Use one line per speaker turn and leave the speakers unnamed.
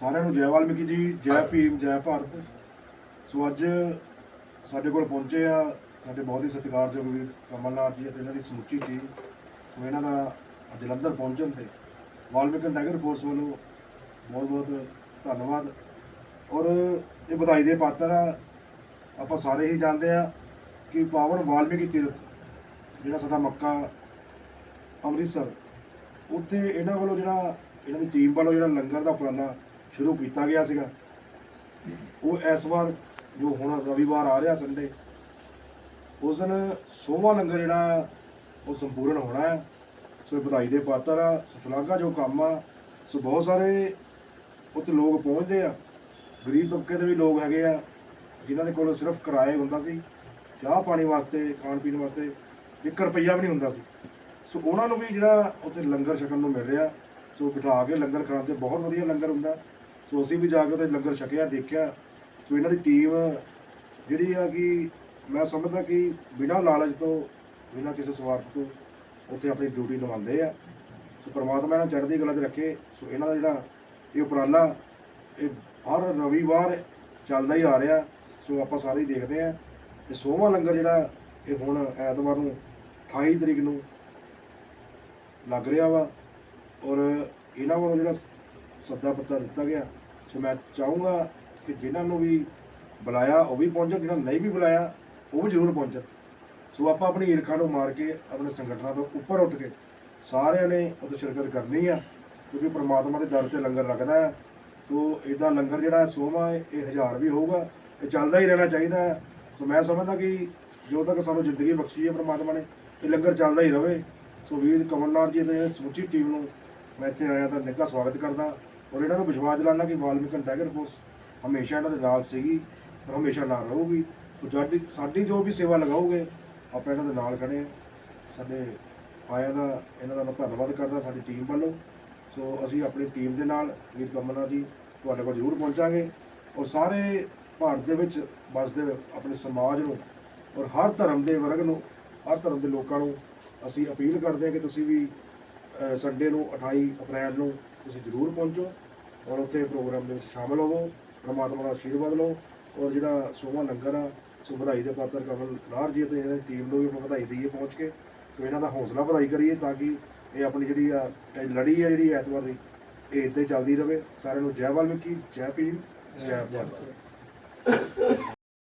ਸਾਰਿਆਂ ਨੂੰ ਜੈ ਵਾਲਮੀਕੀ ਜੀ ਜੈ ਭੀਮ ਜੈ ਭਾਰਤ। ਸੋ ਅੱਜ ਸਾਡੇ ਕੋਲ ਪਹੁੰਚੇ ਆ ਸਾਡੇ ਬਹੁਤ ਹੀ ਸਤਿਕਾਰਯੋਗ ਵੀਰ ਕਮਲਨਾਥ ਜੀ ਅਤੇ ਇਹਨਾਂ ਦੀ ਸਮੁੱਚੀ ਟੀਮ ਸੋ ਇਹਨਾਂ ਦਾ ਜਲੰਧਰ ਪਹੁੰਚਣ ਤੇ ਵਾਲਮੀਕੀ ਟਾਈਗਰ ਫੋਰਸ ਵੱਲੋਂ ਬਹੁਤ ਬਹੁਤ ਧੰਨਵਾਦ। ਔਰ ਇਹ ਵਧਾਈ ਦੇ ਪਾਤਰ ਆ। ਆਪਾਂ ਸਾਰੇ ਹੀ ਜਾਣਦੇ ਆ ਕਿ ਪਾਵਨ ਵਾਲਮੀਕੀ ਤੀਰਥ ਜਿਹੜਾ ਸਾਡਾ ਮੱਕਾ ਅੰਮ੍ਰਿਤਸਰ ਉੱਥੇ ਇਹਨਾਂ ਵੱਲੋਂ ਜਿਹੜਾ ਇਹਨਾਂ ਦੀ ਟੀਮ ਵੱਲੋਂ ਜਿਹੜਾ ਲੰਗਰ ਦਾ ਉਪਰਾਲਾ ਸ਼ੁਰੂ ਕੀਤਾ ਗਿਆ ਸੀਗਾ। ਉਹ ਇਸ ਵਾਰ ਜੋ ਹੁਣ ਰਵੀਵਾਰ ਆ ਰਿਹਾ ਸੰਡੇ ਉਸ ਦਿਨ ਸੋਮਾ ਲੰਗਰ ਜਿਹੜਾ ਉਹ ਸੰਪੂਰਨ ਹੋਣਾ ਹੈ। ਸੋ ਇਹ ਵਧਾਈ ਦੇ ਪਾਤਰ ਆ, ਸੋ ਸ਼ਲਾਘਾ ਜੋ ਕੰਮ ਆ, ਸੋ ਬਹੁਤ ਸਾਰੇ ਉੱਥੇ ਲੋਕ ਪਹੁੰਚਦੇ ਆ। ਗਰੀਬ ਤਬਕੇ ਦੇ ਵੀ ਲੋਕ ਹੈਗੇ ਆ, ਜਿਨ੍ਹਾਂ ਦੇ ਕੋਲ ਸਿਰਫ ਕਿਰਾਏ ਹੁੰਦਾ ਸੀ, ਚਾਹ ਪਾਣੀ ਵਾਸਤੇ, ਖਾਣ ਪੀਣ ਵਾਸਤੇ 1 ਰੁਪਈਆ ਵੀ ਨਹੀਂ ਹੁੰਦਾ ਸੀ। ਸੋ ਉਹਨਾਂ ਨੂੰ ਵੀ ਜਿਹੜਾ ਉੱਥੇ ਲੰਗਰ ਛਕਣ ਨੂੰ ਮਿਲ ਰਿਹਾ, ਸੋ ਬਿਠਾ ਕੇ ਲੰਗਰ ਖਾਣ ਤੇ ਬਹੁਤ ਵਧੀਆ ਲੰਗਰ ਹੁੰਦਾ। ਸੋ ਅਸੀਂ ਵੀ ਜਾ ਕੇ ਉੱਥੇ ਲੰਗਰ ਛਕਿਆ, ਦੇਖਿਆ। ਸੋ ਇਹਨਾਂ ਦੀ ਟੀਮ ਜਿਹੜੀ ਆ ਕਿ ਮੈਂ ਸਮਝਦਾ ਕਿ ਬਿਨਾਂ ਲਾਲਚ ਤੋਂ, ਬਿਨਾਂ ਕਿਸੇ ਸਵਾਰਥ ਤੋਂ ਉੱਥੇ ਆਪਣੀ ਡਿਊਟੀ ਨਿਭਾਉਂਦੇ ਆ। ਸੋ ਪ੍ਰਮਾਤਮਾ ਇਹਨਾਂ ਚੜ੍ਹਦੀ ਕਲਾ 'ਚ ਰੱਖੇ। ਸੋ ਇਹਨਾਂ ਦਾ ਜਿਹੜਾ ਇਹ ਉਪਰਾਲਾ, ਇਹ ਹਰ ਰਵੀਵਾਰ ਚੱਲਦਾ ਹੀ ਆ ਰਿਹਾ। ਸੋ ਆਪਾਂ ਸਾਰੇ ਹੀ ਦੇਖਦੇ ਆ। ਇਹ ਸੋਮਾ ਲੰਗਰ ਜਿਹੜਾ ਇਹ ਹੁਣ ਐਤਵਾਰ ਨੂੰ 28 ਤਰੀਕ ਨੂੰ ਲੱਗ ਰਿਹਾ ਵਾ। ਔਰ ਇਹਨਾਂ ਵੱਲੋਂ ਜਿਹੜਾ ਸੱਦਾ ਪੱਤਰ ਦਿੱਤਾ ਗਿਆ। ਸੋ ਮੈਂ ਚਾਹੂੰਗਾ ਕਿ ਜਿਨ੍ਹਾਂ ਨੂੰ ਵੀ ਬੁਲਾਇਆ, ਉਹ ਵੀ ਪਹੁੰਚਣ ਜਿਹਨਾਂ ਨੂੰ ਨਹੀਂ ਵੀ ਬੁਲਾਇਆ, ਉਹ ਵੀ ਜ਼ਰੂਰ ਪਹੁੰਚਣ। ਸੋ ਆਪਾਂ ਆਪਣੀ ਈਰਖਾ ਨੂੰ ਮਾਰ ਕੇ, ਆਪਣੇ ਸੰਗਠਨਾਂ ਤੋਂ ਉੱਪਰ ਉੱਠ ਕੇ ਸਾਰਿਆਂ ਨੇ ਉੱਥੇ ਸ਼ਿਰਕਤ ਕਰਨੀ ਆ, ਕਿਉਂਕਿ ਪ੍ਰਮਾਤਮਾ ਦੇ ਦਰ ਤੇ ਲੰਗਰ ਲੱਗਦਾ ਹੈ ਸੋ ਇਦਾਂ ਲੰਗਰ ਜਿਹੜਾ ਸੋਮਾ, ਇਹ ਹਜ਼ਾਰ ਵੀ ਹੋਊਗਾ, ਇਹ ਚੱਲਦਾ ਹੀ ਰਹਿਣਾ ਚਾਹੀਦਾ ਹੈ ਸੋ ਮੈਂ ਸਮਝਦਾ ਕਿ ਜੋ ਤੱਕ ਸਾਨੂੰ ਜ਼ਿੰਦਗੀ ਬਖਸ਼ੀ ਹੈ ਪ੍ਰਮਾਤਮਾ ਨੇ, ਇਹ ਲੰਗਰ ਚੱਲਦਾ ਹੀ ਰਹੇ ਸੋ ਵੀਰ ਕਮਲਨਾਥ ਜੀ ਤੇ ਸਮੁੱਚੀ ਟੀਮ ਨੂੰ ਮੈਂ ਇੱਥੇ ਆਇਆ ਤਾਂ ਨਿੱਘਾ ਸਵਾਗਤ ਕਰਦਾ ਔਰ ਇਹਨਾਂ ਨੂੰ ਵਿਸ਼ਵਾਸ ਦਿਲਾਣਾ ਕਿ ਵਾਲਮੀਕਨ ਟਾਈਗਰ ਫੋਰਸ ਹਮੇਸ਼ਾ ਇਹਨਾਂ ਦੇ ਨਾਲ ਸੀਗੀ ਔਰ ਹਮੇਸ਼ਾ ਨਾਲ ਰਹੂਗੀ। ਸੋ ਸਾਡੀ ਸਾਡੀ ਜੋ ਵੀ ਸੇਵਾ ਲਗਾਓਗੇ, ਆਪਾਂ ਇਹਨਾਂ ਦੇ ਨਾਲ ਖੜੇ ਹਾਂ। ਸਾਡੇ ਆਇਆਂ ਦਾ, ਇਹਨਾਂ ਦਾ ਮੈਂ ਧੰਨਵਾਦ ਕਰਦਾ, ਸਾਡੀ ਟੀਮ ਵੱਲੋਂ। ਸੋ ਅਸੀਂ ਆਪਣੀ ਟੀਮ ਦੇ ਨਾਲ, ਵੀਰ ਕਮਲਨਾਥ ਜੀ, ਤੁਹਾਡੇ ਕੋਲ ਜ਼ਰੂਰ ਪਹੁੰਚਾਂਗੇ। ਔਰ ਸਾਰੇ ਭਾਰਤ ਦੇ ਵਿੱਚ ਵੱਸਦੇ ਆਪਣੇ ਸਮਾਜ ਨੂੰ ਔਰ ਹਰ ਧਰਮ ਦੇ ਵਰਗ ਨੂੰ, ਹਰ ਧਰਮ ਦੇ ਲੋਕਾਂ ਨੂੰ ਅਸੀਂ ਅਪੀਲ ਕਰਦੇ ਹਾਂ ਕਿ ਤੁਸੀਂ ਵੀ ਸੰਡੇ ਨੂੰ 28 ਅਪ੍ਰੈਲ ਨੂੰ ਤੁਸੀਂ ਜ਼ਰੂਰ ਪਹੁੰਚੋ ਔਰ ਉੱਥੇ ਪ੍ਰੋਗਰਾਮ ਦੇ ਵਿੱਚ ਸ਼ਾਮਲ ਹੋਵੋ, ਪ੍ਰਮਾਤਮਾ ਦਾ ਆਸ਼ੀਰਵਾਦ ਲਓ ਔਰ ਜਿਹੜਾ ਸੋਮਾ ਲੰਗਰ ਆ, ਸੋ ਵਧਾਈ ਦੇ ਪਾਤਰ ਕਮਲ ਲਾਰ ਜੀ ਅਤੇ ਇਹਨਾਂ ਦੀ ਟੀਮ ਨੂੰ ਵੀ ਆਪਾਂ ਵਧਾਈ ਦਈਏ ਪਹੁੰਚ ਕੇ, ਸੋ ਇਹਨਾਂ ਦਾ ਹੌਸਲਾ ਵਧਾਈ ਕਰੀਏ ਤਾਂ ਕਿ ਇਹ ਆਪਣੀ ਜਿਹੜੀ ਆ ਲੜੀ ਆ ਜਿਹੜੀ ਐਤਵਾਰ ਦੀ, ਇਹ ਇੱਦਾਂ ਚੱਲਦੀ ਰਹੇ ਸਾਰਿਆਂ ਨੂੰ ਜੈ ਵਾਲਮੀਕੀ, ਜੈ ਭੀਮ, ਜੈ ਭਾਰਤ।